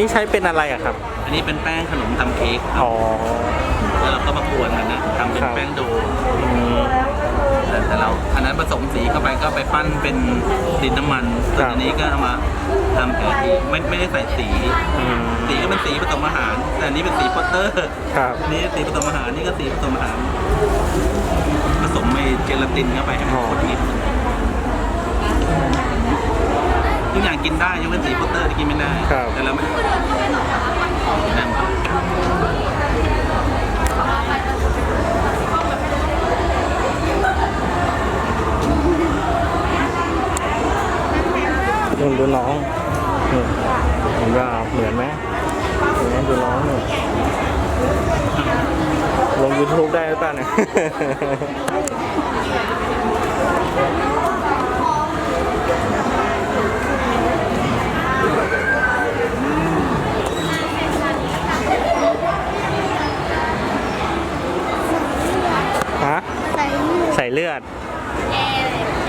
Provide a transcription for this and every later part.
นี้ใช้เป็นอะไรอะครับ อันนี้เป็นแป้งขนมทำเค้กครับอ๋อ แล้วเราก็มากวนกันนะทำเป็นครับ แป้งโดอืม แต่แต่เราอันนั้นผสมสีเข้าไปก็ไปปั้นเป็นดินน้ำมันส่วนอันนี้ก็เอามาทำแผลที่ไม่ไม่ได้ใส่สี อืมสีก็เป็นสีผสมอาหาร แต่อันนี้เป็นสีโปสเตอร์ครับนี่สีผสมอาหารนี่ก็สีผสมอาหาร ผสมไอเจลาตินเข้าไปให้มันข้นนิด ทุกอย่างกินได้ยกเว้นสีโปสเตอร์ที่กินไม่ได้ ครับ แต่เราไม่นั่นดูดูน้องนี่เห็นว่าเหมือนไหมเห็นไหมดูน้องนี่ลง YouTube ได้หรือเปล่าเนี่ย ฮะ ใส่หมู ใส่เลือด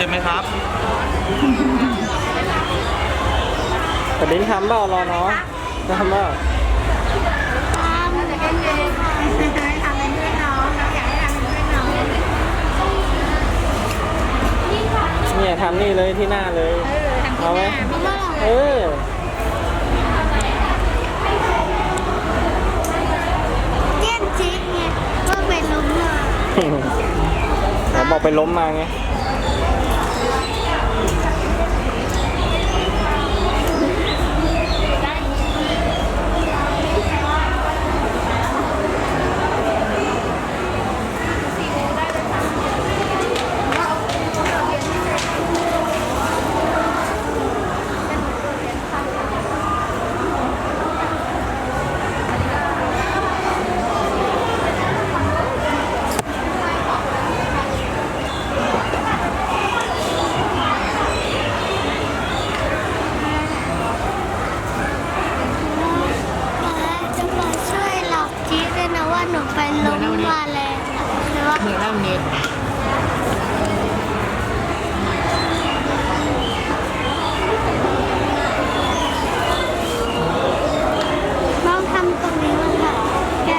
ใช่ไหมครับ แต่ดิ้นทำเปล่ารอน้องจะทำเปล่าทำจะเป็นเองค่ะทำเป็นด้วยน้องเราอยากให้ทำเป็นด้วยน้องเนี่ยทำนี่เลยที่หน้าเลย เอาไหมเพราะว่าเราเออเจี้ยนจิ๊กไงว่าเป็นลมเลยเขาบอกไปล้มมาไง จะมาช่วยหลอกจิ๊กด้วยนะว่าหนูไปล้มมาแรงอะหรือว่า เหมือนเราเน็ต น้องทำตรงนี้มันค่ะแก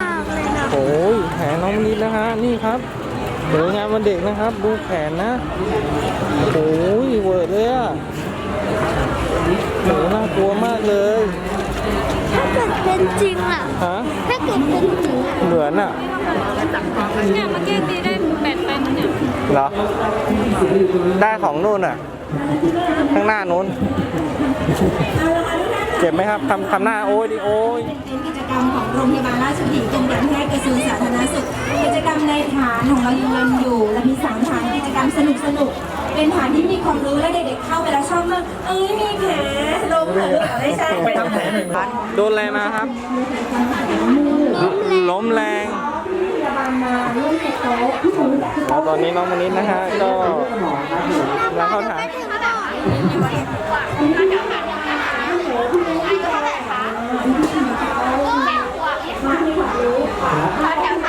มากเลยนะ โอ้ยแขนน้องมนิดนะฮะ นี่ครับ เดี๋ยวงานวันเด็กนะครับ ดูแขนนะโอ้ยเวิร์ดเลยอะโหน่ากลัวมากเลยถ้าเกิดเป็นจริงล่ะ ฮะ ถ้าเกิดเป็นจริงอะเหมือนอะเนี่ยเมื่อกี้ตีได้แปดไปมันเนี่ยเหรอ ได้ของนู่นอะ ข้างหน้านู้น เจ็บไหมครับทำทำหน้าโอ้ยดิโอ้ย พยาบาลราชวิถีกรมการแพทย์กระทรวงสาธารณสุข กิจกรรมในฐานของเรายังยังอยู่และมีสามฐานกิจกรรมสนุกสนุกๆเป็นฐานที่มีความรู้และเด็กๆเข้าไปแล้วชอบมากเอ้ยมีแผลลมเหรอไม่ใช่ไปทำแผลหนึ่งพันโดนอะไรมาครับ ล้มแรงแล้วตอนนี้น้องมนิดนะฮะก็แล้วเข้าถาม ไม่ถึงบ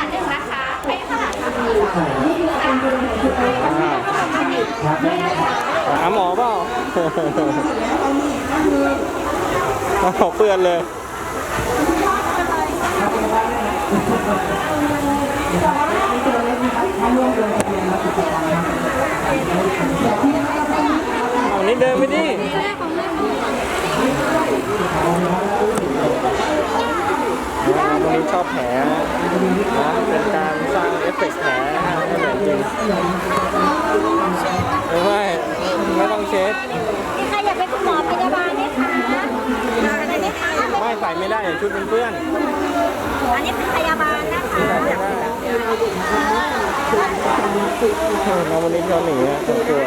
อกหาหมอเปล่าเอาเปื้อนเลยเอานี่เดินไปดิ นี้ ชอบแผลนะเป็นการสร้างเอฟเฟกต์แผลนะฮะให้เหมือนจริงไม่ไม่ต้องเช็ดมีใครอยากเป็นคุณหมอพยาบาลไหมคะอะไรไหมคะไม่ใส่ไม่ได้เดี๋ยวชุดเป็นเพื่อน อันนี้เป็นพยาบาลนะคะใส่ไม่ได้น้องวันนี้เขาหนีอะตัว